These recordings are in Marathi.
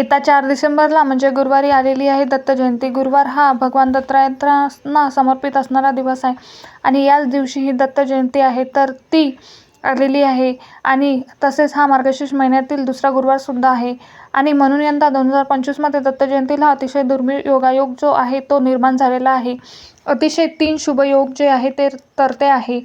येत्या चार डिसेंबरला म्हणजे गुरुवारी आलेली आहे दत्त जयंती गुरुवार हा भगवान दत्तात्रयांना समर्पित असणारा दिवस आहे आणि याच दिवशी ही दत्त जयंती आहे तर ती आलेली आहे. आणि तसेच हा मार्गशीर्ष महिन्यातील दुसरा गुरुवारसुद्धा आहे. आणि म्हणून यंदा दोन हजार पंचवीसमध्ये दत्त जयंतीला अतिशय दुर्मिळ योगायोग जो आहे तो निर्माण झालेला आहे. अतिशय तीन शुभयोग जे आहे ते तर ते आहे.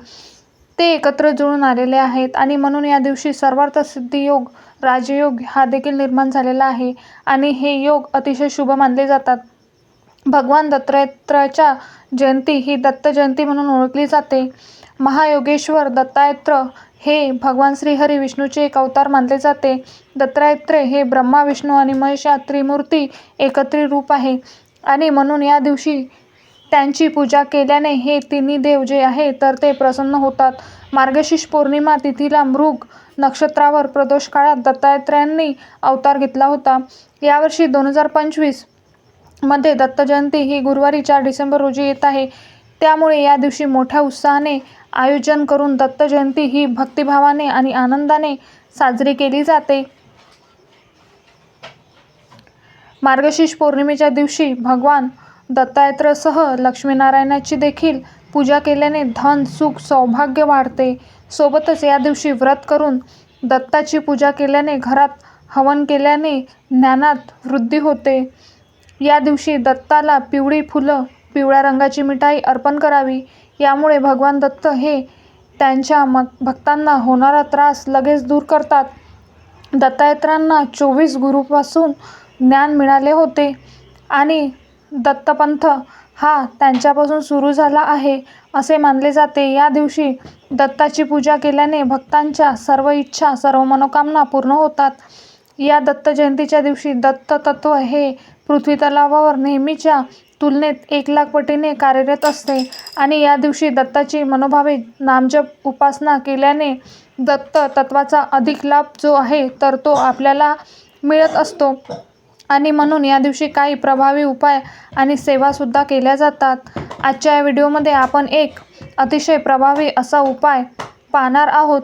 ते एकत्र जुळून आलेले आहेत आणि म्हणून या दिवशी सर्वार्थ सिद्धियोग राजयोग हा देखील निर्माण झालेला आहे आणि हे योग अतिशय शुभ मानले जातात. भगवान दत्तात्रयाच्या जयंती ही दत्त जयंती म्हणून ओळखली जाते. महायोगेश्वर दत्तायत्र हे भगवान श्रीहरी विष्णूचे एक अवतार मानले जाते. दत्तायत्रे हे ब्रह्मा विष्णू आणि महेश या त्रिमूर्ती एकत्रित रूप आहे आणि म्हणून या दिवशी त्यांची पूजा केल्याने हे तिन्ही देव जे आहे तर ते प्रसन्न होतात. मार्गशीर्ष पौर्णिमा तिथीला मृग नक्षत्रावर प्रदोष काळात दत्तात्रयांनी अवतार घेतला होता. यावर्षी दोन हजार पंचवीसमध्ये दत्त जयंती ही गुरुवारी चार डिसेंबर रोजी येत आहे. त्यामुळे या दिवशी मोठ्या उत्साहाने आयोजन करून दत्त जयंती ही भक्तिभावाने आणि आनंदाने साजरी केली जाते. मार्गशीर्ष पौर्णिमेच्या दिवशी भगवान दत्तात्रयसह लक्ष्मीनारायणाची देखील पूजा केल्याने धन सुख सौभाग्य वाढते. सोबतच या दिवशी व्रत करून दत्ताची पूजा केल्याने घरात हवन केल्याने ज्ञानात वृद्धी होते. या दिवशी दत्ताला पिवळी फुलं पिवळ्या रंगाची मिठाई अर्पण करावी. यामुळे भगवान दत्त हे त्यांच्या मग भक्तांना होणारा त्रास लगेच दूर करतात. दत्तायत्रांना चोवीस गुरुपासून ज्ञान मिळाले होते आणि दत्तपंथ. हा त्यांच्यापासून सुरू झाला आहे असे मानले जाते. या दिवशी दत्ताची पूजा केल्याने भक्तांच्या सर्व इच्छा सर्व मनोकामना पूर्ण होतात. या दत्त जयंतीच्या दिवशी दत्त तत्व हे पृथ्वी तलावावर नेहमीच्या तुलनेत एक लाख पटीने कार्यरत असते आणि या दिवशी दत्ताची मनोभावे नामजप उपासना केल्याने दत्त तत्वाचा अधिक लाभ जो आहे तर तो आपल्याला मिळत असतो. आणि म्हणून या दिवशी काही प्रभावी उपाय आणि सेवासुद्धा केल्या जातात. आजच्या या व्हिडिओमध्ये आपण एक अतिशय प्रभावी असा उपाय पाहणार आहोत.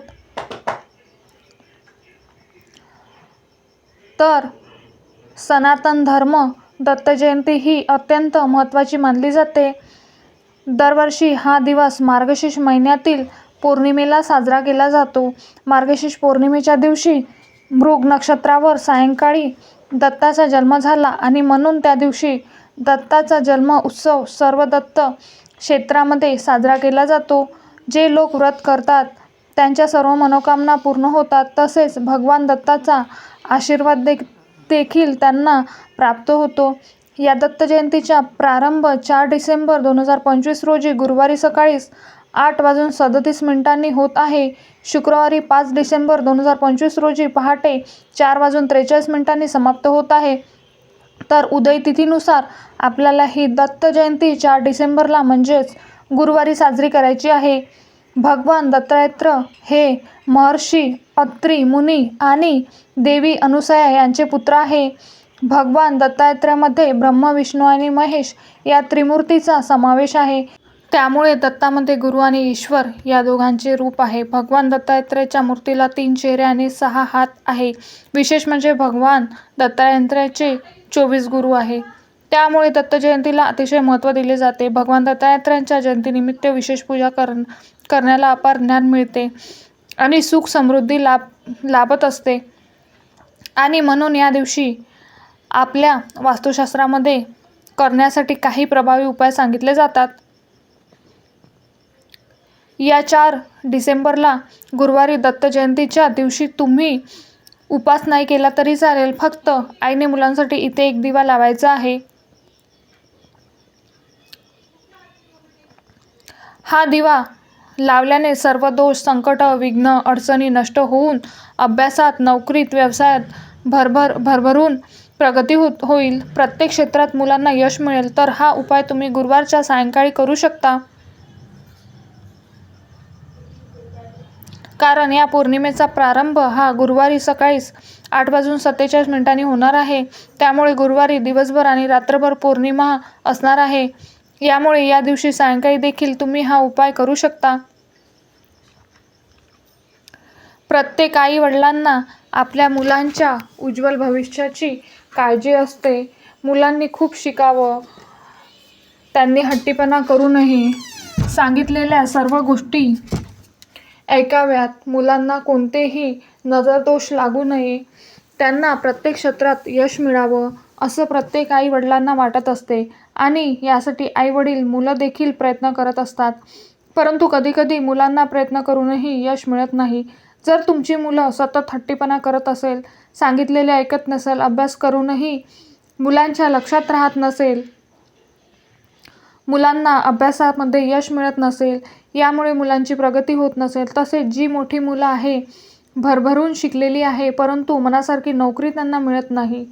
तर सनातन धर्म दत्तजयंती ही अत्यंत महत्त्वाची मानली जाते. दरवर्षी हा दिवस मार्गशीर्ष महिन्यातील पौर्णिमेला साजरा केला जातो. मार्गशीर्ष पौर्णिमेच्या दिवशी मृग नक्षत्रावर सायंकाळी दत्ताचा जन्म झाला आणि म्हणून त्या दिवशी दत्ताचा जन्म उत्सव सर्व दत्त क्षेत्रामध्ये साजरा केला जातो. जे लोक व्रत करतात त्यांच्या सर्व मनोकामना पूर्ण होतात. तसेच भगवान दत्ताचा आशीर्वाद दे देखील त्यांना प्राप्त होतो. या दत्त जयंतीचा प्रारंभ चार डिसेंबर दोन हजार पंचवीस रोजी गुरुवारी सकाळीच आठ वाजून सदतीस मिनिटांनी होत आहे. शुक्रवारी पाच डिसेंबर दोन हजार पंचवीस रोजी पहाटे चार वाजून त्रेचाळीस मिनिटांनी समाप्त होत आहे. तर उदय तिथीनुसार आपल्याला ही दत्त जयंती चार डिसेंबरला म्हणजेच गुरुवारी साजरी करायची आहे. भगवान दत्तात्रय हे महर्षी अत्री मुनी आणि देवी अनुसया यांचे पुत्र आहे. भगवान दत्तात्रयामध्ये ब्रह्म विष्णू आणि महेश या त्रिमूर्तीचा समावेश आहे. त्यामुळे दत्तामध्ये गुरु आणि ईश्वर या दोघांचे रूप आहे. भगवान दत्तात्रयाच्या मूर्तीला तीन चेहरे आणि सहा हात आहे. विशेष म्हणजे भगवान दत्तात्रयाचे चोवीस गुरु आहे. त्यामुळे दत्त जयंतीला अतिशय महत्त्व दिले जाते. भगवान दत्तात्रयांच्या जयंतीनिमित्त विशेष पूजा कर करण्याला अपार ज्ञान मिळते आणि सुख समृद्धी लाभ लाभत असते. आणि म्हणून या दिवशी आपल्या वास्तुशास्त्रामध्ये करण्यासाठी काही प्रभावी उपाय सांगितले जातात. या चार डिसेंबरला गुरुवारी दत्तजयंतीच्या दिवशी तुम्ही उपास नाही केला तरी चालेल. फक्त आईने मुलांसाठी इथे एक दिवा लावायचा आहे. हा दिवा लावल्याने सर्व दोष संकट विघ्न अडचणी नष्ट होऊन अभ्यासात नोकरीत व्यवसायात भरभर भरभरून प्रगती होत होईल. प्रत्येक क्षेत्रात मुलांना यश मिळेल. तर हा उपाय तुम्ही गुरुवारच्या सायंकाळी करू शकता. कारण या पौर्णिमेचा प्रारंभ हा गुरुवारी सकाळीच आठ वाजून सत्तेचाळीस मिनिटांनी होणार आहे. त्यामुळे गुरुवारी दिवसभर आणि रात्रभर पौर्णिमा असणार आहे. यामुळे या दिवशी सायंकाळी देखील तुम्ही हा उपाय करू शकता. प्रत्येक आई वडिलांना आपल्या मुलांच्या उज्ज्वल भविष्याची काळजी असते. मुलांनी खूप शिकावं. त्यांनी हट्टीपणा करू नये सांगितलेल्या सर्व गोष्टी ऐकाव्यात मुलांना कोणतेही नजरदोष लागू नये. त्यांना प्रत्येक क्षेत्रात यश मिळावं असं प्रत्येक आई वडिलांना वाटत असते. आणि यासाठी आई वडील मुलं देखील प्रयत्न करत असतात. परंतु कधीकधी मुलांना प्रयत्न करूनही यश मिळत नाही. जर तुमची मुलं सतत हट्टीपणा करत असेल सांगितलेले ऐकत नसेल अभ्यास करूनही मुलांच्या लक्षात राहत नसेल मुलांना अभ्यासामध्ये यश मिळत नसेल यामुळे मुलांची प्रगती होत नसेल. तसेच जी मोठी मुलं आहे भरभरून शिकलेली आहे परंतु मनासारखी नोकरी त्यांना मिळत नाही.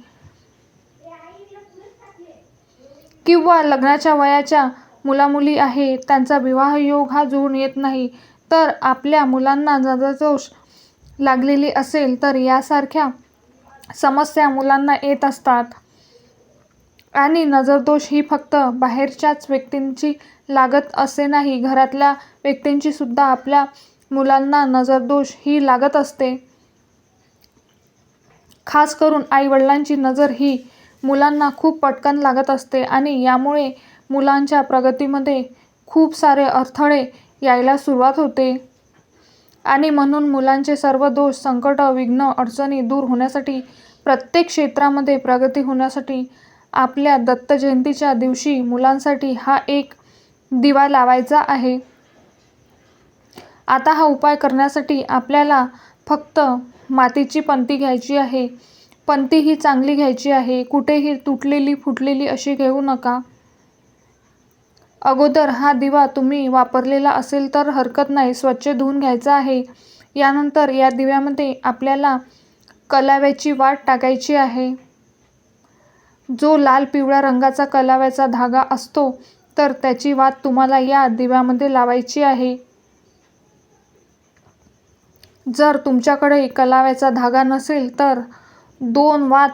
किंवा लग्नाच्या वयाच्या मुलामुली आहे त्यांचा विवाह योग हा जुळून येत नाही. तर आपल्या मुलांना नजरदोष लागलेली असेल तर यासारख्या समस्या मुलांना येत असतात. आणि नजरदोष ही फक्त बाहेरच्याच व्यक्तींची लागत असे नाही. घरातल्या व्यक्तींची सुद्धा आपल्या मुलांना नजरदोष ही लागत असते. खास करून आईवडिलांची नजर ही मुलांना खूप पटकन लागत असते आणि यामुळे मुलांच्या प्रगतीमध्ये खूप सारे अडथळे यायला सुरुवात होते. आणि म्हणून मुलांचे सर्व दोष संकट विघ्न अडचणी दूर होण्यासाठी प्रत्येक क्षेत्रामध्ये प्रगती होण्यासाठी आपल्या दत्त जयंतीच्या दिवशी मुलांसाठी हा एक दिवा लावायचा आहे. आता हा उपाय करण्यासाठी आपल्याला फक्त मातीची पंती घ्यायची आहे. पंती ही चांगली घ्यायची आहे. कुठेही तुटलेली फुटलेली अशी घेऊ नका. अगोदर हा दिवा तुम्ही वापरलेला असेल तर हरकत नाही. स्वच्छ धुवून घ्यायचा आहे. यानंतर या दिव्यामध्ये आपल्याला कलाव्याची वाट टाकायची आहे. जो लाल पिवळ्या रंगाचा कलाव्याचा धागा असतो तर त्याची वात तुम्हाला या दिव्यामध्ये लावायची आहे. जर तुमच्याकडे कलाव्याचा धागा नसेल तर दोन वात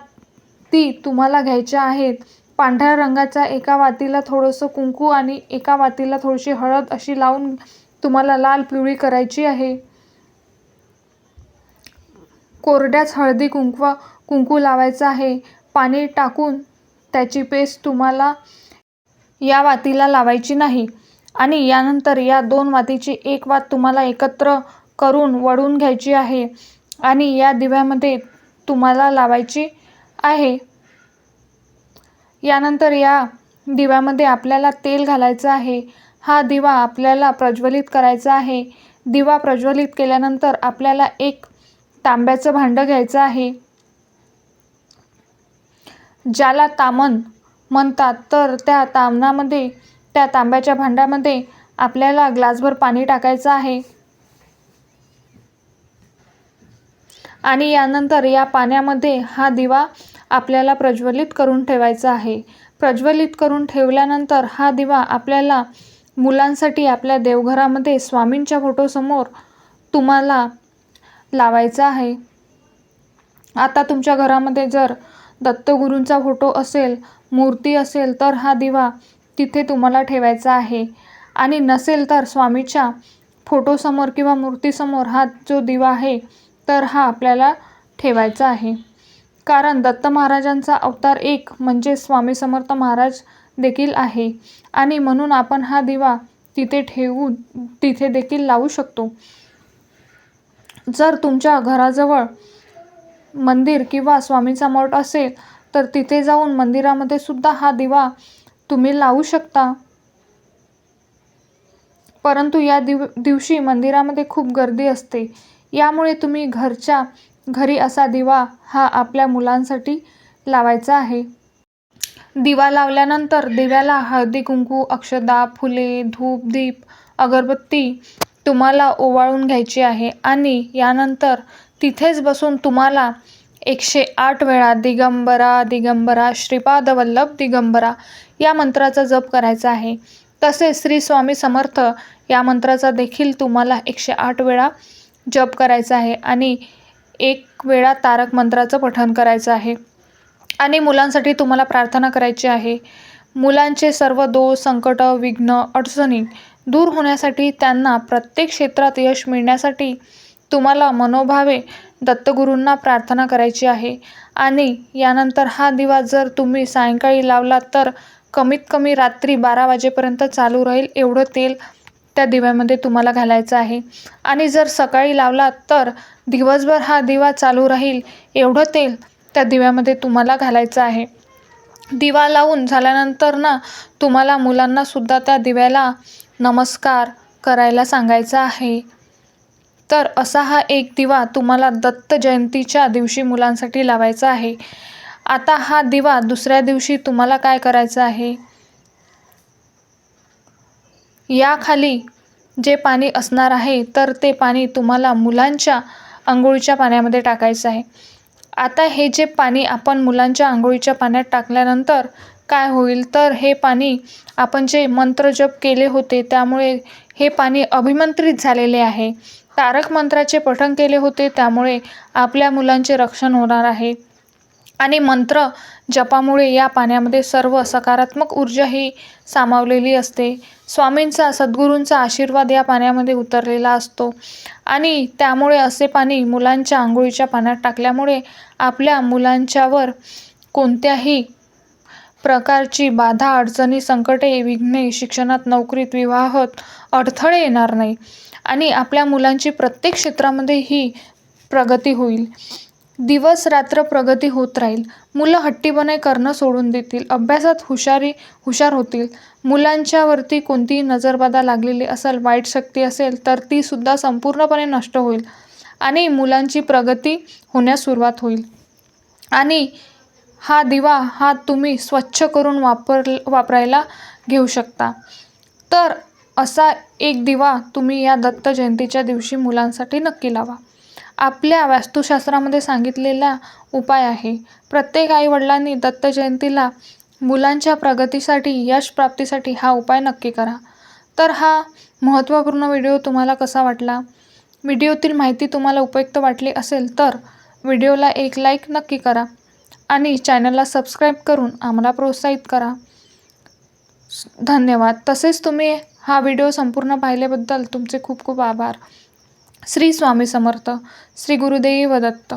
ती तुम्हाला घ्यायच्या आहेत. पांढऱ्या रंगाचा एका वातीला थोडंसं कुंकू आणि एका वातीला थोडीशी हळद अशी लावून तुम्हाला लाल पिवळी करायची आहे. कोरड्याच हळदी कुंकवा कुंकू लावायचा आहे. पाणी टाकून त्याची पेस्ट तुम्हाला या वातीला लावायची नाही. आणि यानंतर या दोन वातीची एक वात तुम्हाला एकत्र करून वळून घ्यायची आहे आणि या दिव्यामध्ये तुम्हाला लावायची आहे. यानंतर या दिव्यामध्ये आपल्याला तेल घालायचं आहे. हा दिवा आपल्याला प्रज्वलित करायचा आहे. दिवा प्रज्वलित केल्यानंतर आपल्याला एक तांब्याचं भांडं घ्यायचं आहे. ज्याला तामन म्हणतात तर त्या तामणामध्ये त्या तांब्याच्या भांड्यामध्ये आपल्याला ग्लासभर पाणी टाकायचं आहे. आणि यानंतर या पाण्यामध्ये हा दिवा आपल्याला प्रज्वलित करून ठेवायचा आहे. प्रज्वलित करून ठेवल्यानंतर हा दिवा आपल्याला मुलांसाठी आपल्या देवघरामध्ये स्वामींच्या फोटोसमोर तुम्हाला लावायचा आहे. आता तुमच्या घरामध्ये जर दत्तगुरूंचा फोटो असेल मूर्ती असेल तर हा दिवा तिथे तुम्हाला ठेवायचा आहे. आणि नसेल तर स्वामीच्या फोटोसमोर किंवा मूर्तीसमोर हा जो दिवा आहे तर हा आपल्याला ठेवायचा आहे. कारण दत्त महाराजांचा अवतार एक म्हणजे स्वामी समर्थ महाराज देखील आहे. आणि म्हणून आपण हा दिवा तिथे ठेवून तिथे देखील लावू शकतो. जर तुमच्या घराजवळ मंदिर किंवा स्वामीचा मठ असेल तर तिथे जाऊन मंदिरामध्ये सुद्धा हा दिवा तुम्ही लावू शकता. परंतु या दिव दिवशी मंदिरामध्ये खूप गर्दी असते. यामुळे तुम्ही घरच्या घरी असा दिवा हा आपल्या मुलांसाठी लावायचा आहे. दिवा लावल्यानंतर दिव्याला हळदी कुंकू अक्षदा फुले धूप दीप अगरबत्ती तुम्हाला ओवाळून घ्यायची आहे आणि यानंतर तिथेच बसून तुम्हाला एकशे आठ वेळा दिगंबरा दिगंबरा श्रीपाद वल्लभ दिगंबरा या मंत्राचा जप करायचा आहे. तसेच श्री स्वामी समर्थ या मंत्राचा देखील तुम्हाला एकशे आठ वेळा जप करायचा आहे आणि एक वेळा तारक मंत्राचं पठण करायचं आहे. आणि मुलांसाठी तुम्हाला प्रार्थना करायची आहे. मुलांचे सर्व दोष संकट विघ्न अडचणी दूर होण्यासाठी त्यांना प्रत्येक क्षेत्रात यश मिळण्यासाठी तुम्हाला मनोभावे दत्तगुरूंना प्रार्थना करायची आहे. आणि यानंतर हा दिवा जर तुम्ही सायंकाळी लावलात तर कमीत कमी रात्री बारा वाजेपर्यंत चालू राहील. एवढं तेल त्या दिव्यामध्ये तुम्हाला घालायचं आहे. आणि जर सकाळी लावलात तर दिवसभर हा दिवा चालू राहील. एवढं तेल त्या दिव्यामध्ये तुम्हाला घालायचं आहे. दिवा लावून झाल्यानंतर ना तुम्हाला मुलांनासुद्धा त्या दिव्याला नमस्कार करायला सांगायचा आहे. तर असा हा एक दिवा तुम्हाला दत्त जयंतीच्या दिवशी मुलांसाठी लावायचा आहे. आता हा दिवा दुसऱ्या दिवशी तुम्हाला काय करायचं आहे? याखाली जे पाणी असणार आहे तर ते पाणी तुम्हाला मुलांच्या आंघोळीच्या पाण्यामध्ये टाकायचं आहे. आता हे जे पाणी आपण मुलांच्या आंघोळीच्या पाण्यात टाकल्यानंतर काय होईल? तर हे पाणी आपण जे मंत्रजप केले होते त्यामुळे हे पाणी अभिमंत्रित झालेले आहे. तारक मंत्राचे पठण केले होते त्यामुळे आपल्या मुलांचे रक्षण होणार आहे. आणि मंत्र जपामुळे या पाण्यामध्ये सर्व सकारात्मक ऊर्जा ही सामावलेली असते. स्वामींचा सद्गुरूंचा आशीर्वाद या पाण्यामध्ये उतरलेला असतो. आणि त्यामुळे असे पाणी मुलांच्या आंघोळीच्या पाण्यात टाकल्यामुळे आपल्या मुलांच्यावर कोणत्याही प्रकारची बाधा अडचणी संकटे विघ्ने शिक्षणात नोकरीत विवाहात अडथळे येणार नाही आणि आपल्या मुलांची प्रत्येक क्षेत्रामध्ये ही प्रगती होईल. दिवस रात्र प्रगती होत राहील. मुलं हट्टीपणे करणं सोडून देतील. अभ्यासात हुशारी हुशार होतील. मुलांच्यावरती कोणतीही नजरबाधा लागलेली असेल वाईट शक्ती असेल तर ती सुद्धा संपूर्णपणे नष्ट होईल आणि मुलांची प्रगती होण्यास सुरुवात होईल. आणि हा दिवा हा तुम्ही स्वच्छ करून वापर वापरायला घेऊ शकता. तर असा एक दिवा तुम्ही या दत्त जयंतीच्या दिवशी मुलांसाठी नक्की लावा. आपल्या वास्तुशास्त्रामध्ये सांगितलेला उपाय आहे. प्रत्येक आईवडिलांनी दत्त जयंतीला मुलांच्या प्रगतीसाठी यश प्राप्तीसाठी हा उपाय नक्की करा. तर हा महत्त्वपूर्ण व्हिडिओ तुम्हाला कसा वाटला? व्हिडिओतील माहिती तुम्हाला उपयुक्त वाटली असेल तर व्हिडिओला एक लाईक नक्की करा. आणि चॅनलला सबस्क्राईब करून आम्हाला प्रोत्साहित करा. धन्यवाद. तसेच तुम्ही हा व्हिडिओ संपूर्ण पाहिल्याबद्दल तुमचे खूप खूप आभार. श्री स्वामी समर्थ. श्री गुरुदेव दत्त.